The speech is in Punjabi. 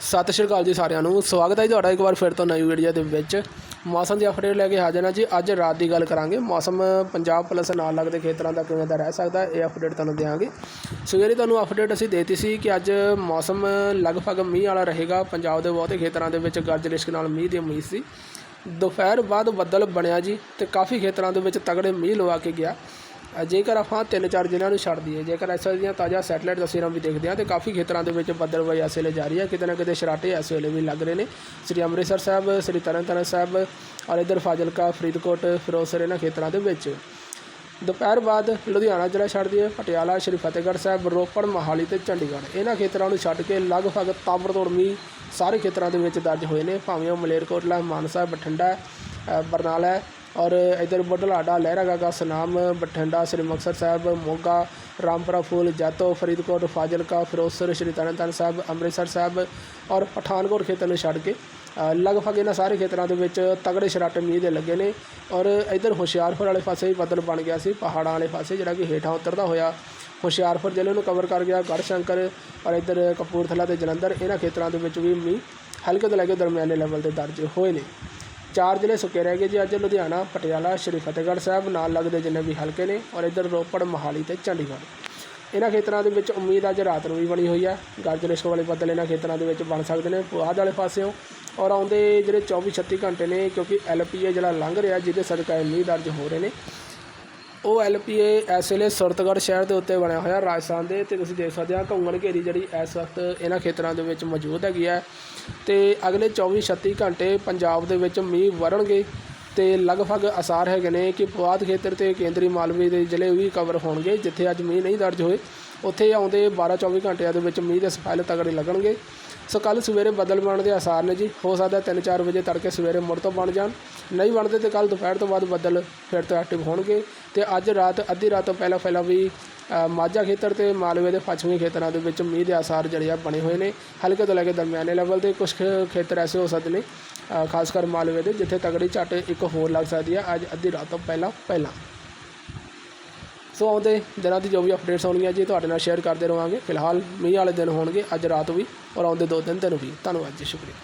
ਸਤਿ ਸ਼੍ਰੀ ਅਕਾਲ ਜੀ ਸਾਰਿਆਂ ਨੂੰ। ਸਵਾਗਤ ਹੈ ਜੀ ਤੁਹਾਡਾ ਇੱਕ ਵਾਰ ਫਿਰ ਤੋਂ ਨਵੀਂ ਵੀਡੀਓ ਦੇ ਵਿੱਚ। ਮੌਸਮ ਦੀ ਅਪਡੇਟ ਲੈ ਕੇ ਹਾਜ਼ਰ ਹਾਂ ਜੀ। ਅੱਜ ਰਾਤ ਦੀ ਗੱਲ ਕਰਾਂਗੇ। ਮੌਸਮ ਪੰਜਾਬ ਪਲੱਸ ਨਾਲ ਲੱਗਦੇ ਖੇਤਰਾਂ ਦਾ ਕਿਵੇਂ ਦਾ ਰਹਿ ਸਕਦਾ, ਇਹ ਅਪਡੇਟ ਤੁਹਾਨੂੰ ਦੇਵਾਂਗੇ ਸਵੇਰੇ ਤੁਹਾਨੂੰ ਅਪਡੇਟ ਅਸੀਂ ਦੇਤੀ ਸੀ ਕਿ ਅੱਜ ਮੌਸਮ ਲਗਭਗ ਮੀਂਹ ਵਾਲਾ ਰਹੇਗਾ। ਪੰਜਾਬ ਦੇ ਬਹੁਤੇ ਖੇਤਰਾਂ ਦੇ ਵਿੱਚ ਗਰਜ ਲਿਸ਼ਕ ਨਾਲ ਮੀਂਹ ਦੀ ਉਮੀਦ ਸੀ। ਦੁਪਹਿਰ ਬਾਅਦ ਬੱਦਲ ਬਣਿਆ ਜੀ ਤੇ ਕਾਫੀ ਖੇਤਰਾਂ ਦੇ ਵਿੱਚ ਤਗੜੇ ਮੀਂਹ ਲਵਾ ਕੇ ਗਿਆ। ਜੇਕਰ ਆਪਾਂ ਤਿੰਨ ਚਾਰ ਜ਼ਿਲ੍ਹਿਆਂ ਨੂੰ ਛੱਡ ਦਈਏ, ਜੇਕਰ ਇਸ ਦੀਆਂ ਤਾਜ਼ਾ ਸੈਟਲਾਈਟ ਤਸਵੀਰਾਂ ਵੀ ਦੇਖਦੇ ਹਾਂ, ਤੇ ਕਾਫੀ ਖੇਤਰਾਂ ਦੇ ਵਿੱਚ ਬੱਦਲਬਾਈ ਇਸ ਵੇਲੇ ਜਾਰੀ ਹੈ ਕਿਤੇ ਨਾ ਕਿਤੇ ਸ਼ਰਾਟੇ ਇਸ ਵੇਲੇ ਵੀ ਲੱਗ ਰਹੇ ਨੇ। ਸ੍ਰੀ ਅੰਮ੍ਰਿਤਸਰ ਸਾਹਿਬ, ਸ੍ਰੀ ਤਰਨਤਾਰਨ ਸਾਹਿਬ ਔਰ ਇਧਰ ਫਾਜ਼ਿਲਕਾ, ਫਰੀਦਕੋਟ, ਫਿਰੋਜ਼ਪੁਰ ਇਹਨਾਂ ਖੇਤਰਾਂ ਦੇ ਵਿੱਚ। ਦੁਪਹਿਰ ਬਾਅਦ ਲੁਧਿਆਣਾ ਜ਼ਿਲ੍ਹਾ ਛੱਡ ਦਈਏ, ਪਟਿਆਲਾ, ਸ਼੍ਰੀ ਫਤਿਹਗੜ੍ਹ ਸਾਹਿਬ, ਰੋਪੜ, ਮੋਹਾਲੀ ਤੇ ਚੰਡੀਗੜ੍ਹ। ਇਹਨਾਂ ਖੇਤਰਾਂ ਨੂੰ ਛੱਡ ਕੇ ਲਗਭਗ ਤਾਬੜਤੋੜ ਮੀਂਹ ਸਾਰੇ ਖੇਤਰਾਂ ਦੇ ਵਿੱਚ ਦਰਜ ਹੋਏ ਨੇ। ਭਾਵੇਂ ਉਹ ਮਲੇਰਕੋਟਲਾ, ਮਾਨਸਾ, ਬਠਿੰਡਾ ਬਰਨਾਲਾ ਔਰ ਇਧਰ ਬੁਢਲਾਡਾ ਲਹਿਰਾਗਾਗਾ ਸੁਨਾਮ, ਬਠਿੰਡਾ, ਸ੍ਰੀ ਮੁਕਤਸਰ ਸਾਹਿਬ, ਮੋਗਾ, ਰਾਮਪੁਰਾ ਫੂਲ, ਜੈਤੋ, ਫਰੀਦਕੋਟ, ਫਾਜ਼ਿਲਕਾ, ਫਿਰੋਜ਼ਪੁਰ, ਸ਼੍ਰੀ ਤਰਨਤਾਰਨ ਸਾਹਿਬ, ਅੰਮ੍ਰਿਤਸਰ ਸਾਹਿਬ ਔਰ ਪਠਾਨਕੋਟ ਖੇਤਰ ਨੂੰ ਛੱਡ ਕੇ ਲਗਭਗ ਇਹਨਾਂ ਸਾਰੇ ਖੇਤਰਾਂ ਦੇ ਵਿੱਚ ਤਗੜੇ ਸ਼ਰਾਟੇ ਮੀਂਹ ਦੇ ਲੱਗੇ ਨੇ ਔਰ ਇਧਰ ਹੁਸ਼ਿਆਰਪੁਰ ਵਾਲੇ ਪਾਸੇ ਵੀ ਬੱਦਲ ਬਣ ਗਿਆ ਸੀ, ਪਹਾੜਾਂ ਵਾਲੇ ਪਾਸੇ ਜਿਹੜਾ ਕਿ ਹੇਠਾਂ ਉਤਰਦਾ ਹੋਇਆ। ਹੁਸ਼ਿਆਰਪੁਰ ਜ਼ਿਲ੍ਹੇ ਨੂੰ ਕਵਰ ਕਰ ਗਿਆ ਗੜ੍ਹਸ਼ੰਕਰ ਔਰ ਇਧਰ ਕਪੂਰਥਲਾ ਤੇ ਜਲੰਧਰ, ਇਹਨਾਂ ਖੇਤਰਾਂ ਦੇ ਵਿੱਚ ਵੀ ਮੀਂਹ ਹਲਕੇ ਤੋਂ ਲੈ ਕੇ ਦਰਮਿਆਨੇ ਲੈਵਲ ਤੇ ਦਰਜ ਹੋਏ ਨੇ। ਚਾਰ ਜ਼ਿਲ੍ਹੇ ਸੁੱਕੇ ਰਹਿ ਗਏ ਜੀ। ਅੱਜ ਲੁਧਿਆਣਾ, ਪਟਿਆਲਾ, ਸ਼੍ਰੀ ਫਤਿਹਗੜ੍ਹ ਸਾਹਿਬ, ਨਾਲ ਲੱਗਦੇ ਜਿੰਨੇ ਵੀ ਹਲਕੇ ਨੇ ਔਰ ਇਧਰ ਰੋਪੜ, ਮੋਹਾਲੀ ਤੇ ਚੰਡੀਗੜ੍ਹ। ਇਹਨਾਂ ਖੇਤਰਾਂ ਦੇ ਵਿੱਚ ਉਮੀਦ ਅੱਜ ਰਾਤ ਨੂੰ ਵੀ ਬਣੀ ਹੋਈ ਹੈ। ਗਰਜ ਲਿਸ਼ਕ ਵਾਲੇ ਬੱਦਲ ਇਹਨਾਂ ਖੇਤਰਾਂ ਦੇ ਵਿੱਚ ਬਣ ਸਕਦੇ ਨੇ। ਪੁਆਧ ਵਾਲੇ ਪਾਸਿਓਂ ਔਰ ਆਉਂਦੇ ਜਿਹੜੇ 24 36 ਘੰਟੇ ਨੇ, ਕਿਉਂਕਿ ਐਲਪੀਏ ਜਿਹੜਾ ਲੰਘ ਰਿਹਾ, ਜਿਹਦੇ ਸਦਕਾ ਮੀਂਹ ਦਰਜ ਹੋ ਰਹੇ ਨੇ। ਉਹ ਐਲਪੀਏ ਇਸ ਵੇਲੇ ਸੁਰਤਗੜ੍ਹ ਸ਼ਹਿਰ ਦੇ ਉੱਤੇ ਬਣਿਆ ਹੋਇਆ, ਰਾਜਸਥਾਨ ਦੇ, ਤੇ ਤੁਸੀਂ ਦੇਖ ਸਕਦੇ ਆ ਘੁੰਗਣ ਘੇਰੀ ਜਿਹੜੀ ਇਸ ਵਕਤ ਇਹਨਾਂ ਖੇਤਰਾਂ ਦੇ ਵਿੱਚ ਮੌਜੂਦ ਹੈਗੀ ਹੈ ਤੇ ਅਗਲੇ 24 36 ਘੰਟੇ ਪੰਜਾਬ ਦੇ ਵਿੱਚ ਮੀਂਹ ਵਰਣਗੇ ਤੇ ਲਗਭਗ ਅਸਾਰ ਹੈਗੇ ਨੇ ਕਿ ਪੁਆਧ ਖੇਤਰ ਤੇ ਕੇਂਦਰੀ ਮਾਲਵੇ ਦੇ ਜ਼ਿਲ੍ਹੇ ਵੀ ਕਵਰ ਹੋਣਗੇ, ਜਿੱਥੇ ਅੱਜ ਮੀਂਹ ਨਹੀਂ ਦਰਜ ਹੋਏ। ਉੱਥੇ ਆਉਂਦੇ 12 24 ਘੰਟਿਆਂ ਦੇ ਵਿੱਚ ਮੀਂਹ ਦੇ ਸਪੈਲ ਤਗੜੇ ਲੱਗਣਗੇ। ਸੋ ਕੱਲ ਸਵੇਰੇ ਬਦਲ ਬਣਨ ਦੇ ਆਸਾਰ ਨੇ ਜੀ। ਹੋ ਸਕਦਾ 3-4 ਵਜੇ ਤੜਕੇ ਸਵੇਰੇ ਮੁੜ ਤੋਂ ਬਣ ਜਾਣ। ਨਹੀਂ ਬਣਦੇ ਤੇ ਕੱਲ ਦੁਪਹਿਰ ਤੋਂ ਬਾਅਦ ਬੱਦਲ ਫਿਰ ਤੋਂ ਐਕਟਿਵ ਹੋਣਗੇ। ਤੇ ਅੱਜ ਰਾਤ, ਅੱਧੀ ਰਾਤ ਤੋਂ ਪਹਿਲਾਂ ਪਹਿਲਾਂ ਵੀ ਮਾਝਾ ਖੇਤਰ ਤੇ ਮਾਲਵੇ ਦੇ ਪੱਛਮੀ ਖੇਤਰਾਂ ਦੇ ਵਿੱਚ ਮੀਂਹ ਦੇ ਆਸਾਰ ਜਿਹੜੇ ਆ ਬਣੇ ਹੋਏ ਨੇ। ਹਲਕੇ ਤੋਂ ਲੈ ਕੇ ਦਰਮਿਆਨੇ ਲੈਵਲ ਤੇ ਕੁਝ ਖੇਤਰ ਐਸੇ ਹੋ ਸਕਦੇ ਨੇ ਖਾਸ ਕਰ ਮਾਲਵੇ ਦੇ, ਜਿੱਥੇ ਤਗੜੀ ਝੱਟ ਇੱਕ ਹੋਰ ਲੱਗ ਸਕਦੀ ਆ ਅੱਜ ਅੱਧੀ ਰਾਤ ਤੋਂ ਪਹਿਲਾਂ ਪਹਿਲਾਂ। ਸੋ ਆਉਂਦੇ ਦਿਨਾਂ ਦੀ ਜੋ ਵੀ ਅਪਡੇਟਸ ਹੋਣਗੀਆਂ ਜੀ, ਤੁਹਾਡੇ ਨਾਲ ਸ਼ੇਅਰ ਕਰਦੇ ਰਹਾਂਗੇ ਫਿਲਹਾਲ ਮੀਂਹ ਵਾਲੇ ਦਿਨ ਹੋਣਗੇ, ਅੱਜ ਰਾਤ ਵੀ ਔਰ ਆਉਂਦੇ ਦੋ ਦਿਨ ਦਿਨ ਵੀ। ਧੰਨਵਾਦ ਜੀ, ਸ਼ੁਕਰੀਆ।